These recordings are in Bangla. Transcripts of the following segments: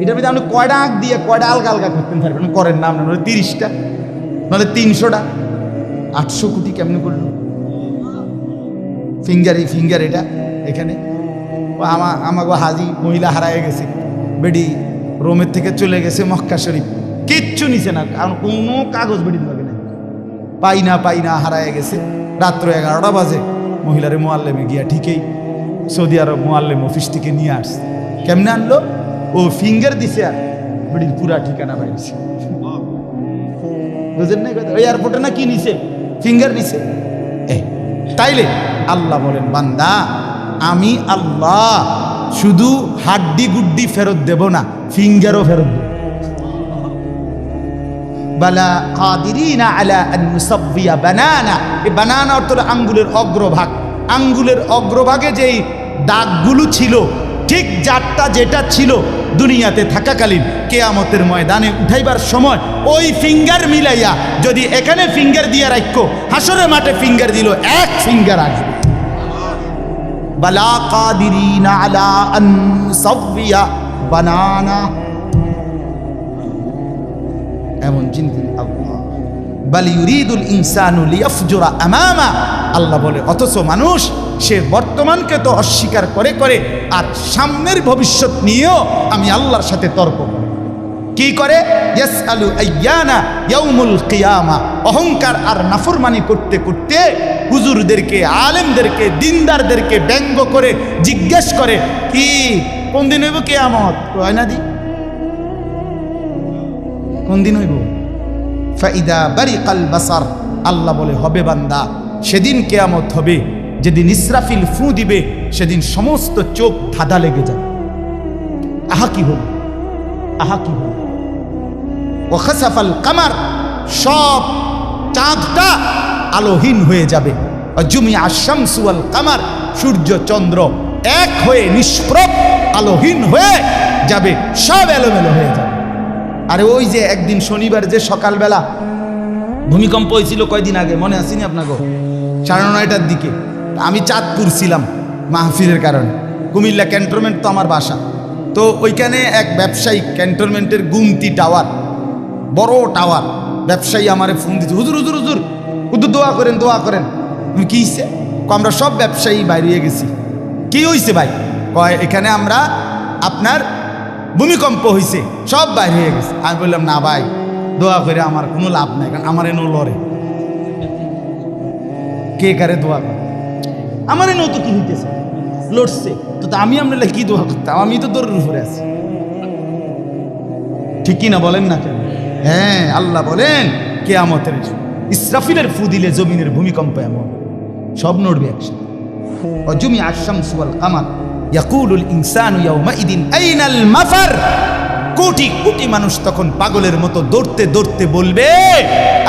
এটার ভিতরে আপনি কয়টা আঁক দিয়ে কয়টা আলগা আলগা করতেন পারবেন? করেন না আপনার নাহলে তিরিশটা, নাহলে তিনশোটা। আটশো কোটি কেমনে করল? ফিঙ্গার এই ফিঙ্গার এটা এখানে। আমা আমাকে হাজি মহিলা হারায় গেছে, বেডি রোমের থেকে চলে গেছে মক্কা শরীফ। কিচ্ছু নিছে না, কারণ কোনো কাগজ বেডির লাগে না পাই না পাই না হারায় গেছে। রাত্র এগারোটা বাজে, মহিলারে মোয়াল্লেমে গিয়া ঠিকই সৌদি আরব মোয়াল্লেম অফিস থেকে নিয়ে আসছে। কেমনে আনলো? ও ফিঙ্গার দিছে আর। বেডির পুরা ঠিকানা পাইছে। বুঝেন না কথা? এয়ারপোর্টে না কি নিছে? ফিঙ্গার নিছে। তাইলে আল্লাহ বলেন, বান্দা, আমি আল্লাহ, শুধু হাড্ডি গুড্ডি ফেরত দেব না ফিঙ্গারও ফেরত দেব। বালা কাদিরিনা আলা আন নুসাব্বিয়া বানানা। এই বানানা অর্থ আঙ্গুলের অগ্রভাগ। আঙ্গুলের অগ্রভাগে যেই দাগগুলো ছিল ঠিক যারটা যেটা ছিল দুনিয়াতে থাকাকালীন কেয়ামতের ময়দানে উঠাইবার সময় ওই ফিঙ্গার মিলাইয়া যদি এখানে ফিঙ্গার দিয়ে রাখো হাসরের মাঠে ফিঙ্গার দিল, এক ফিঙ্গার আসবে বানানা। এমন চিন্তিত আল্লাহ। বাল ইউরিদুল ইনসানু লিয়াফজুরা আমামা। আল্লাহ বলে, অথচ মানুষ সে বর্তমানকে তো অস্বীকার করে করে, আর সামনের ভবিষ্যৎ নিয়েও আমি আল্লাহর সাথে তর্ক। কি করে? অহংকার আর নাফরমানি করতে করতে হুজুরদেরকে, আলেমদেরকে, দিনদারদেরকে ব্যঙ্গ করে জিজ্ঞেস করে, কি? কোন দিন হইব কেয়ামত? কয় না দি কোন দিন হইব? ফাইদা বারিকাল বাসার। আল্লাহ বলে, হবে বান্দা, সেদিন কেয়ামত হবে। যেদিন ইসরাফিল ফু দিবে, সেদিন সমস্ত চোখ ধাঁধা লেগে যাবে। আহা কি হল? আহা কি হল? ও খাসাফাল কামার, সব চাঁদটা আলোহীন হয়ে যাবে। জুমি আশামসুয়াল কামার, সূর্য চন্দ্র এক হয়ে নিষ্প্রভ আলোহীন হয়ে যাবে, সব এলোমেলো হয়ে যাবে। আরে ওই যে একদিন শনিবার যে সকালবেলা ভূমিকম্প হয়েছিল কয়দিন আগে, মনে আসেনি আপনাকে? সাড়ে নয়টার দিকে। আমি চাঁদপুর ছিলাম মাহফিলের কারণে। কুমিল্লা ক্যান্টনমেন্ট তো আমার বাসা। তো ওইখানে এক ব্যবসায়ী ক্যান্টনমেন্টের গুমতি টাওয়ার, বড় টাওয়ার, ব্যবসায়ী আমারে ফোন দিচ্ছে হুজুর হুজুর হুজুর হুজুর দোয়া করেন দোয়া করেন। আমি, কি হইছে? আমরা সব ব্যবসায়ী বাইরে গেছি। কি হইছে ভাই? কয়, এখানে আমরা আপনার ভূমিকম্প হয়েছে সব বাইরে হয়ে গেছে। আমি বললাম, না ভাই, দোয়া করে আমার কোনো লাভ নাই, কারণ আমার এনো লড়ে। কে কারে দোয়া করে? আমার এনো তো কি হইতেছে? লড়ছে। তো আমি আপনার কি দোয়া করতাম? আমি তো দৌড়ের উপরে আছি। ঠিকই না বলেন না কেন? হ্যাঁ আল্লাহ বলেন, কেয়ামতের ইসরাফিলের ফু দিলে জমিনের ভূমিকম্প এমন। সব নড়বে একসাথে। অজুমি আশামস ওয়াল কামার। ইয়াকুলুল ইনসানু ইয়াউমাইদিন আইনাল মাফার কোটি কোটি মানুষ তখন পাগলের মতো দৌড়তে দৌড়তে বলবে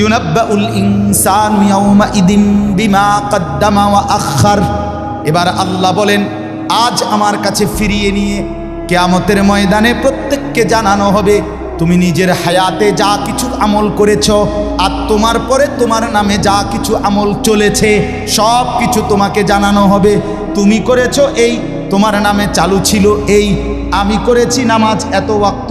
ইউনাব্বাউল ইনসানু ইয়াউমা ইদিন বিমা কদ্দামা ওয়া আখার এবার আল্লাহ বলেন, আজ আমার কাছে ফিরিয়ে নিয়ে কেয়ামতের ময়দানে প্রত্যেককে জানানো হবে, তুমি নিজের হায়াতে যা কিছু আমল করেছ আর তোমার পরে তোমার নামে যা কিছু আমল চলেছে, সব কিছু তোমাকে জানানো হবে। তুমি করেছ এই, তোমার নামে চালু ছিল এই। আমি করেছি নামাজ এত ওয়াক্ত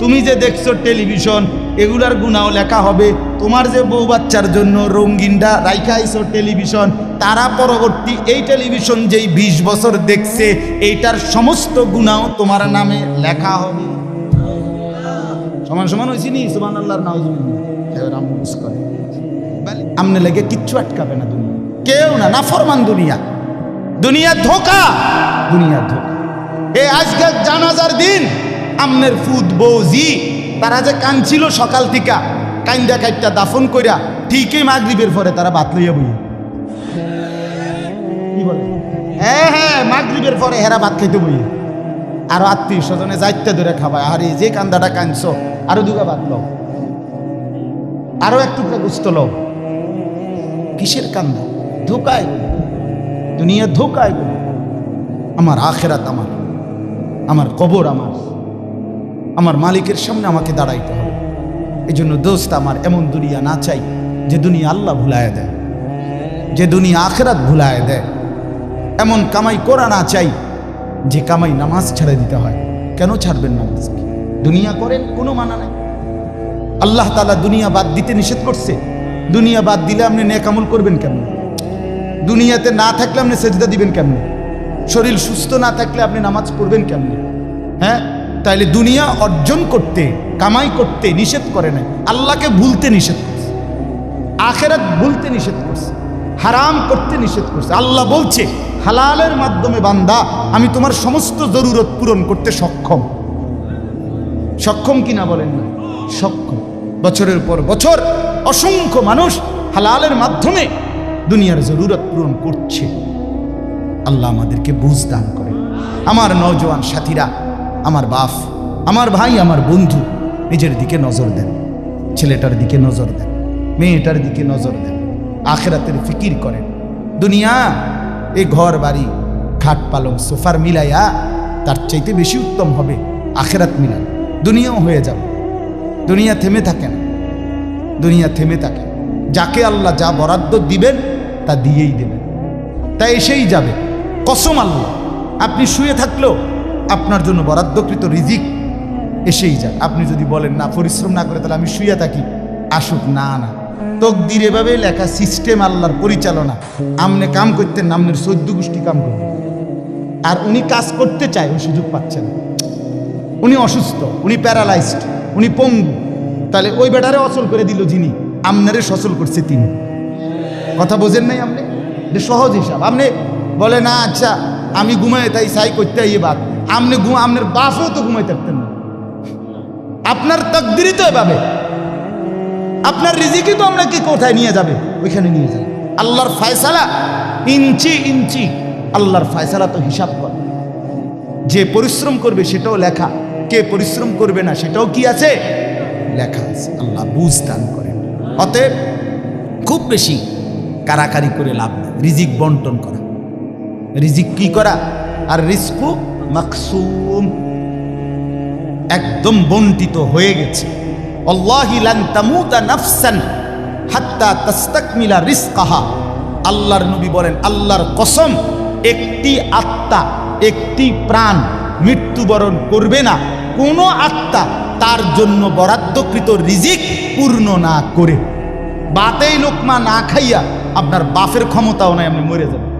তুমি যে দেখছ টেলিভিশন, এগুলার গুণাও লেখা হবে। তোমার যে বউ বাচ্চার জন্য রঙ্গিনটা রাইখা আইছো টেলিভিশন, তারা পরবর্তী এই টেলিভিশন যেই বিশ বছর দেখছে, এইটার সমস্ত গুণাও তোমার নামে লেখা হবে। সমান সমান হয়েছি নি? সুবান আল্লাহর করে। আমনে লেগে কিচ্ছু আটকাবে না দুনিয়া। কেউ না না ফরমান দুনিয়া। দুনিয়া ধোকা দুনিয়া ধোকা। এ আজকে জানাজার দিন আমনের ফুদ বৌজি, তারা যে কানছিল সকাল থেকে, কাইন্দা কাইটটা দাফন কইরা, ঠিকই মাগরিবের পরে তারা বাত লইয়া বই বলে? হ্যাঁ হ্যাঁ মাগরিবের পরে হেরা ভাত খাইতে বই আরও আত্মীয় স্বজনে যাইতে ধরে খাবায়, আরে যে কান্দাটা কানছ, আরও দুগা ভাত লও। আরও এক টুকরা গুস্ত লও। কিসের কান্দা? ধোকায় দুনিয়া ধোকায় আমার আখেরাত আমার আমার কবর আমার। আমার মালিকের সামনে আমাকে দাঁড়াইতে হবে। এই জন্য দোস্ত আমার এমন দুনিয়া না চাই যে দুনিয়া আল্লাহ ভুলায় দেয়, যে দুনিয়া আখেরাত ভুলায় দেয়। এমন কামাই করা না চাই যে কামাই নামাজ ছেড়ে দিতে হয়। কেন ছাড়বেন নামাজকে দুনিয়া করেন, কোনো মানা নাই। আল্লাহ তালা দুনিয়া বাদ দিতে নিষেধ করছে। দুনিয়া বাদ দিলে আপনি নেকামল করবেন কেমন? দুনিয়াতে না থাকলে আপনি সেজদা দিবেন কেমনে? শরীর সুস্থ না থাকলে আপনি নামাজ পড়বেন কেমনে? হ্যাঁ? তাইলে দুনিয়া অর্জন করতে, কামাই করতে নিষেধ করে নাই। আল্লাহকে ভুলতে নিষেধ করছে। আখেরাত ভুলতে নিষেধ করছে। হারাম করতে নিষেধ করছে। আল্লাহ বলছে, হালালের মাধ্যমে বান্দা, আমি তোমার সমস্ত জরুরত পূরণ করতে সক্ষম। সক্ষম কিনা বলেন না? সক্ষম। বছরের পর বছর অসংখ্য মানুষ হালালের মাধ্যমে দুনিয়ার জরুরত পূরণ করছে। আল্লাহ আমাদেরকে বুঝ দান করে। আমার নওজোয়ান সাথীরা আমার বাপ, আমার ভাই, আমার বন্ধু নিজের দিকে নজর দেন, ছেলেটার দিকে নজর দেন, মেয়েটার দিকে নজর দেন, আখেরাতের ফিকির করেন। দুনিয়া, এ ঘর, বাড়ি, খাট, পালং, সোফার মিলাইয়া তার চাইতে বেশি উত্তম হবে আখেরাত মিলান। দুনিয়াও হয়ে যাবে। দুনিয়া থেমে থাকে না। দুনিয়া থেমে থাকে। যাকে আল্লাহ যা বরাদ্দ দিবেন, তা দিয়েই দেবেন। তা এসেই যাবে। কসম আল্লাহ, আপনি শুয়ে থাকলেও আপনার জন্য বরাদ্দকৃত রিজিক এসেই যান আপনি যদি বলেন, না, পরিশ্রম না করে তাহলে আমি শুয়ে থাকি। আসুক, না না। তকদির এভাবে লেখা সিস্টেম আল্লাহর পরিচালনা। আমনে কাম করতেন, আমনের চোদ্দ গোষ্ঠী কাম করতেন। আর উনি কাজ করতে চায় ওই সুযোগ পাচ্ছেন উনি অসুস্থ, উনি প্যারালাইজড, উনি পঙ্গু। তাহলে ওই বেটারে অচল করে দিল যিনি, আমনারে সচল করছে তিনি। কথা বোঝেন নাই আপনি? সহজ হিসাব। আপনি বলে না আচ্ছা আমি ঘুমাই তাই, সাই করতে বাদ। আপনি আপনার বাপও তো ঘুমাই থাকতেন না। আপনার তকদিরই তো এভাবে। আপনার রিজিকই তো আপনাকে কোথায় নিয়ে যাবে? ওইখানে নিয়ে যাবে। আল্লাহর ফায়সালা ইঞ্চি ইঞ্চি আল্লাহর ফায়সালা তো হিসাব কর। যে পরিশ্রম করবে সেটাও লেখা। কে পরিশ্রম করবে না সেটাও কি আছে? লেখা আছে। আল্লাহ বুঝ দান করেন। অতএব খুব বেশি কারাকারি করে লাভ নেই। রিজিক বন্টন করা। রিজিক কি করা? আর রিস্কু মাকসুম। একদম বন্টিত হয়ে গেছে। আল্লাহর নবী বলেন, আল্লাহর কসম, একটি আত্মা, একটি প্রাণ মৃত্যুবরণ করবে না। কোনো আত্মা তার জন্য বরাদ্দকৃত রিজিক পূর্ণ না করে। বাতেই লোকমা না খাইয়া আপনার বাফের ক্ষমতাও নাই, আপনি মরে যাবেন।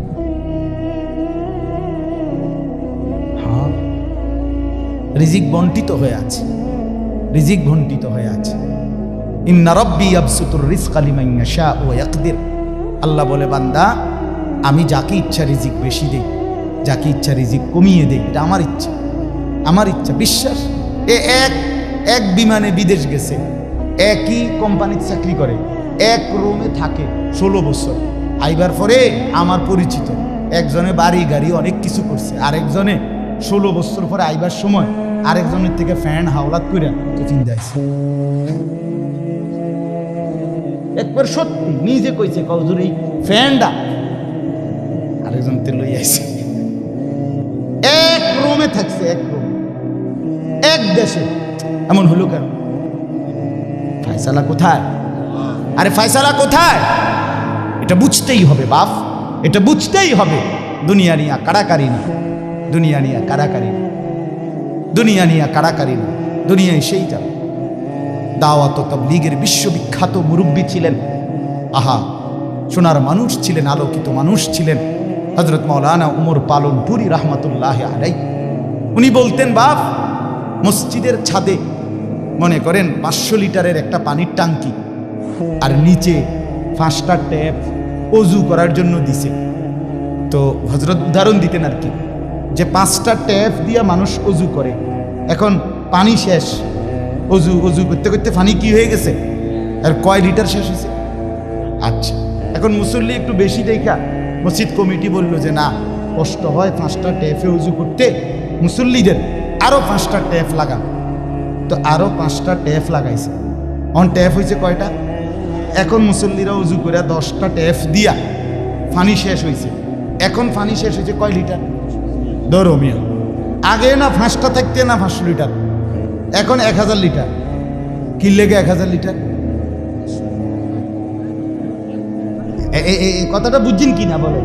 রিজিক বন্টিত হয়ে আছে। রিজিক বন্টিত হয়ে আছে। ইন্না রব্বি আবসুতুর রিজক লিমান ইয়াশা ওয়া ইয়াকদির। আল্লাহ বলে, বান্দা, আমি যাকে ইচ্ছা রিজিক বেশি দেই, যাকে ইচ্ছা রিজিক কমিয়ে দেই, এটা আমার ইচ্ছা। আমার ইচ্ছা, বিশ্বাস। এ এক এক বিমানে বিদেশ গেছে, একই কোম্পানির চাকরি করে, এক রুমে থাকে ষোলো বছর। আইবার পরে আমার পরিচিত, একজনে বাড়ি গাড়ি অনেক কিছু করছে, আরেকজনে ষোলো বছর পরে আইবার সময় আরেকজনের থেকে ফ্যান হাওলাত করে টিফিন দিয়েছে একবার সত্যি নিজে কইছে কজুর এই ফ্যানটা আরেকজন তে লই আইছে। এক রুমে থাকছে, এক রুম। এক দেশে। এমন হলো কেন? ফায়সালা কোথায়? আরে ফায়সালা কোথায়? এটা বুঝতেই হবে বাপ, এটা বুঝতেই হবে। দুনিয়া নিয়া কাড়াকাড়ি না দুনিয়া নিয়া কারাকারি দুনিয়া নিয়া কারাকারি না। দুনিয়ায় সেই যাবে দাওয়াত তাবলীগের বিশ্ববিখ্যাত মুরব্বী ছিলেন। আহা, সোনার মানুষ ছিলেন, আলোকিত মানুষ ছিলেন। হজরত মৌলানা উমর পালন পুরি রহমতুল্লাহ আলাই উনি বলতেন, বাপ, মসজিদের ছাদে, মনে করেন পাঁচশো লিটারের একটা পানির টাঙ্কি আর নিচে পাঁচটা ট্যাপ অজু করার জন্য দিছে। তো হজরত উদাহরণ দিতেন আর কি। যে পাঁচটা ট্যাপ দিয়ে মানুষ অজু করে। এখন পানি শেষ। অজু অজু করতে করতে পানি কি হয়ে গেছে? আর কয় লিটার শেষ হয়েছে? আচ্ছা এখন মুসল্লি একটু বেশি দেখা। মসজিদ কমিটি বলল যে, না, কষ্ট হয় পাঁচটা ট্যাপে উজু করতে। মুসল্লিদের আরও পাঁচটা ট্যাপ লাগা তো আরও পাঁচটা ট্যাপ লাগাইছে। অন ট্যাপ হয়েছে কয়টা? এখন মুসল্লিরা উজু করে দশটা ট্যাপ দিয়া ফানি শেষ হয়েছে এখন ফানি শেষ হয়েছে কয় লিটার? ধরো মিয়া। আগে না ফাঁসটা থাকতে না পাঁচশো লিটার? এখন এক হাজার লিটার। কি লেগে এক হাজার লিটার? কথাটা বুঝছেন কি না বলে?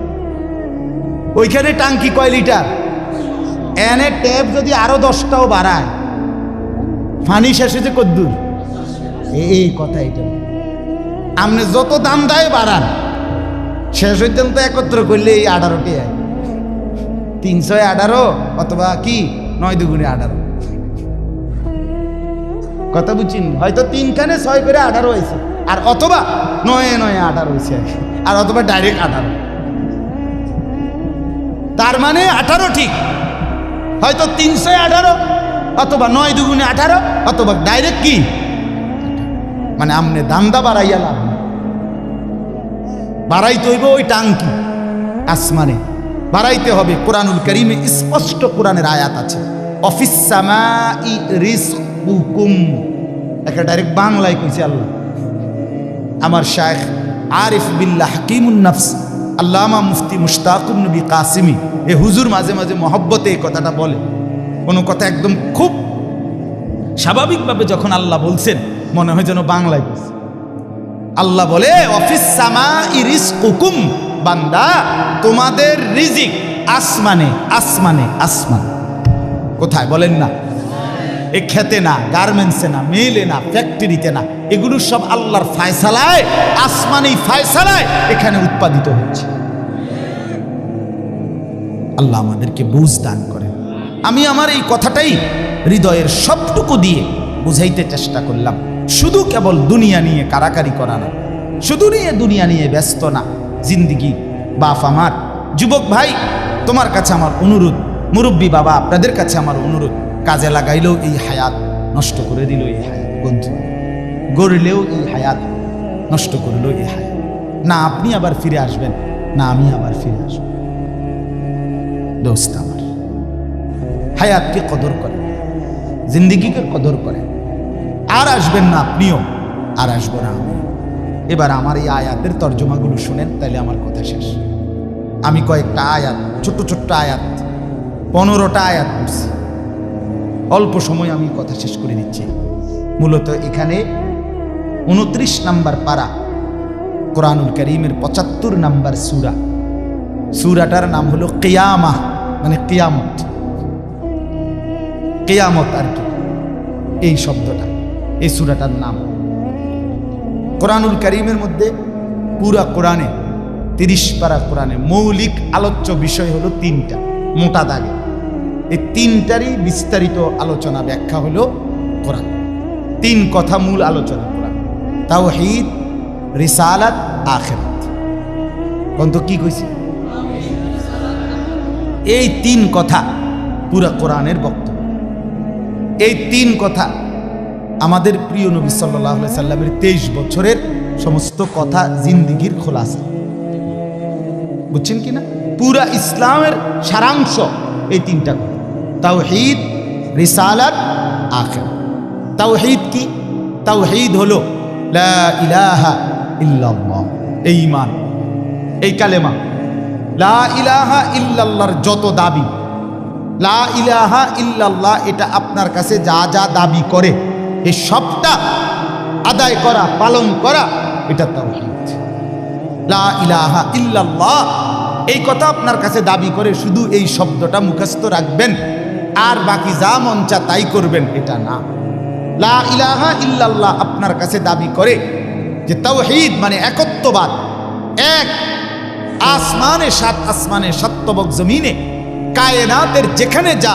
ওইখানে টাঙ্কি কয় লিটার? এনে ট্যাপ যদি আরও দশটাও বাড়ায়, ফানি শেষ হয়েছে কদ্দুর। এই কথা এটা। আপনি যত দাম দেয় বাড়ান, শেষ হইতেন তো একত্র করলে এই আঠারোটি হয় তিনশো আঠারো অথবা কি? নয় দুগুণে আঠারো কথা বুঝছেন? হয়তো তিনখানে ছয় করে আঠারো হয়েছে। আর অথবা নয়ে নয়ে আঠারো হয়েছে। আর অথবা ডাইরেক্ট আঠারো তার মানে আঠারো ঠিক। হয়তো তিনশো আঠারো অথবা নয় দুগুণে আঠারো অথবা ডাইরেক্ট কি? মানে আমনে দামদা বাড়াইয়া লাভ। বাড়াইতে হইব ওই টাঙ্কি, আসমানে। বাড়াইতে হবে। কোরআনুল করিমে স্পষ্ট কোরআনের আয়াত আছে। অফিস সামাই রিজকুকুম। একটা ডাইরেক্ট বাংলায় কইছে আল্লাহ। আমার শায়েখ আরিফ বিল্লাহ হাকিমুন নফস, আল্লামা মুফতি মুশতাকুন নবী কাসিমি, এ হুজুর মাঝে মাঝে মহব্বতে এই কথাটা বলে। কোনো কথা একদম খুব স্বাভাবিকভাবে যখন আল্লাহ বলছেন, মনে হয় যেন বাংলায় আল্লাহ বলে, অফিস সামা ইরিস কুকুম বান্দা, তোমাদের রিজিক আসমানে আসমানে, আসমান। কোথায় বলেন না? এ খেতে না, গার্মেন্টসে না, মেলে না, ফ্যাক্টরিতে না, এগুলো সব আল্লাহর ফায়সালায় আসমানি ফায়সালায় এখানে উৎপাদিত হচ্ছে। আল্লাহ আমাদেরকে বুঝ দান করেন। আমি আমার এই কথাটাই হৃদয়ের সবটুকু দিয়ে বুঝাইতে চেষ্টা করলাম। শুধু কেবল দুনিয়া নিয়ে কারাকারি করা না, শুধু নিয়ে দুনিয়া নিয়ে ব্যস্ত না জিন্দিগি। বাপ আমার, যুবক ভাই, তোমার কাছে আমার অনুরোধ। মুরব্বী বাবা, আপনাদের কাছে আমার অনুরোধ। কাজে লাগাইলেও এই হায়াত নষ্ট করে দিল এই হায়াত, বন্ধু। গড়লেও এই হায়াত নষ্ট করলেও এই হায়াত। না আপনি আবার ফিরে আসবেন, না আমি আবার ফিরে আসব। দোস্ত আমার, হায়াতকে কদর করেন, জিন্দিগিকে কদর করেন। আর আসবেন না আপনিও, আর আসব না আমি এবার আমার এই আয়াতের তর্জমাগুলো শুনেন তাহলে আমার কথা শেষ। আমি কয়েকটা আয়াত, ছোট্ট ছোট্ট আয়াত, পনেরোটা আয়াত পড়ছি। অল্প সময় আমি কথা শেষ করে দিচ্ছি মূলত এখানে উনত্রিশ নাম্বার পারা কোরআনুল করিমের পঁচাত্তর নাম্বার সুরা। সুরাটার নাম হলো কেয়ামা মানে কেয়ামত। কেয়ামত আর কি। এই শব্দটা, এই সুরাটার নাম। কোরআনুল করিমের মধ্যে পুরা কোরআনে, তিরিশ পারা কোরআনে মৌলিক আলোচ্য বিষয় হলো তিনটা, মোটা দাগে। এই তিনটারই বিস্তারিত আলোচনা ব্যাখ্যা হলো কোরআন। তিন কথা মূল আলোচনা কোরআন। তাওহীদ, রিসালাত, আখেরাত। কোন তো কি কইছি? এই তিন কথা পুরা কোরআনের বক্তব্য। এই তিন কথা আমাদের প্রিয় নবী সাল্লাহ সাল্লামের তেইশ বছরের সমস্ত কথা জিন্দিগির খোলাসা। বুঝছেন কি না পুরা ইসলামের সারাংশ এই তিনটা কথা। তাওহীদ, রিসালাত আখের তাওহীদ কি? তাওহীদ হলো লা ইলাহা এই ইমান এই কালেমা, লা ইলাহা ইল্লাল্লাহর যত দাবি, লা ইলাহা ইল্লাল্লাহ, এটা আপনার কাছে যা যা দাবি করে এই সবটা আদায় করা, পালন করা, এটা লা ইলাহা ইল্লাল্লাহ। এই কথা আপনার কাছে দাবি করে শুধু এই শব্দটা মুখস্থ রাখবেন। আর বাকি যা মন চা তাই করবেন, এটা না। লা ইলাহা ইল্লাল্লাহ আপনার কাছে দাবি করে যে তাওহীদ মানে একত্ববাদ। এক, আসমানে সাত, আসমানে সত্যবক জমিনে, কায়নাতের যেখানে যা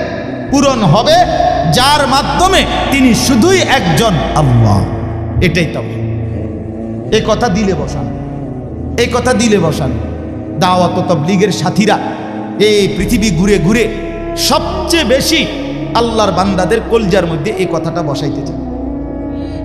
পূরণ হবে, যার মাধ্যমে তিনি শুধুই একজন আল্লাহ। এটাই তবে এই কথা দিলে বসান। এই কথা দিলে বসান। দাওয়াত তবলিগের সাথীরা এই পৃথিবী ঘুরে ঘুরে সবচেয়ে বেশি আল্লাহর বান্দাদের কলজার মধ্যে এই কথাটা বসাইতে চায়।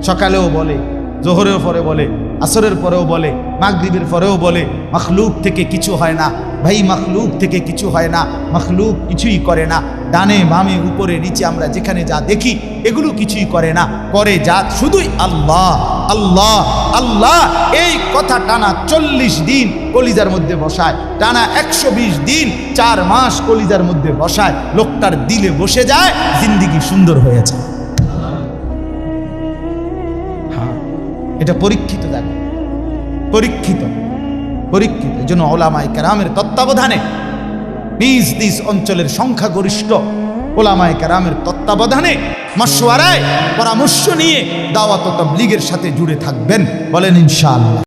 সকালেও বলে, জোহরের পরে বলে, আসরের পরেও বলে, মাগরিবের পরেও বলে, মখলুক থেকে কিছু হয় না। ভাই মখলুক থেকে কিছু হয় না, মখলুক কিছুই করে না। ডানে বামে, উপরে, নিচে আমরা যেখানে যা দেখি, এগুলো কিছুই করে না। করে যা শুধুই আল্লাহ আল্লাহ আল্লাহ। এই কথা টানা চল্লিশ দিন কলিজার মধ্যে বসায়, টানা একশো বিশ দিন চার মাস কলিজার মধ্যে বসায়, লোকটার দিলে বসে যায়, জিন্দিগি সুন্দর হয়েছে হ্যাঁ এটা পরীক্ষিত দেখো পরীক্ষিত। পরীক্ষিত, এই জন্য ওলামাই কেরামের তত্ত্বাবধানে নিজ নিজ অঞ্চলের সংখ্যাগরিষ্ঠ ওলামাই কেরামের তত্ত্বাবধানে মশওয়ারায় পরামর্শ নিয়ে দাওয়াত লীগের সাথে জুড়ে থাকবেন। বলেন ইনশাআল্লাহ।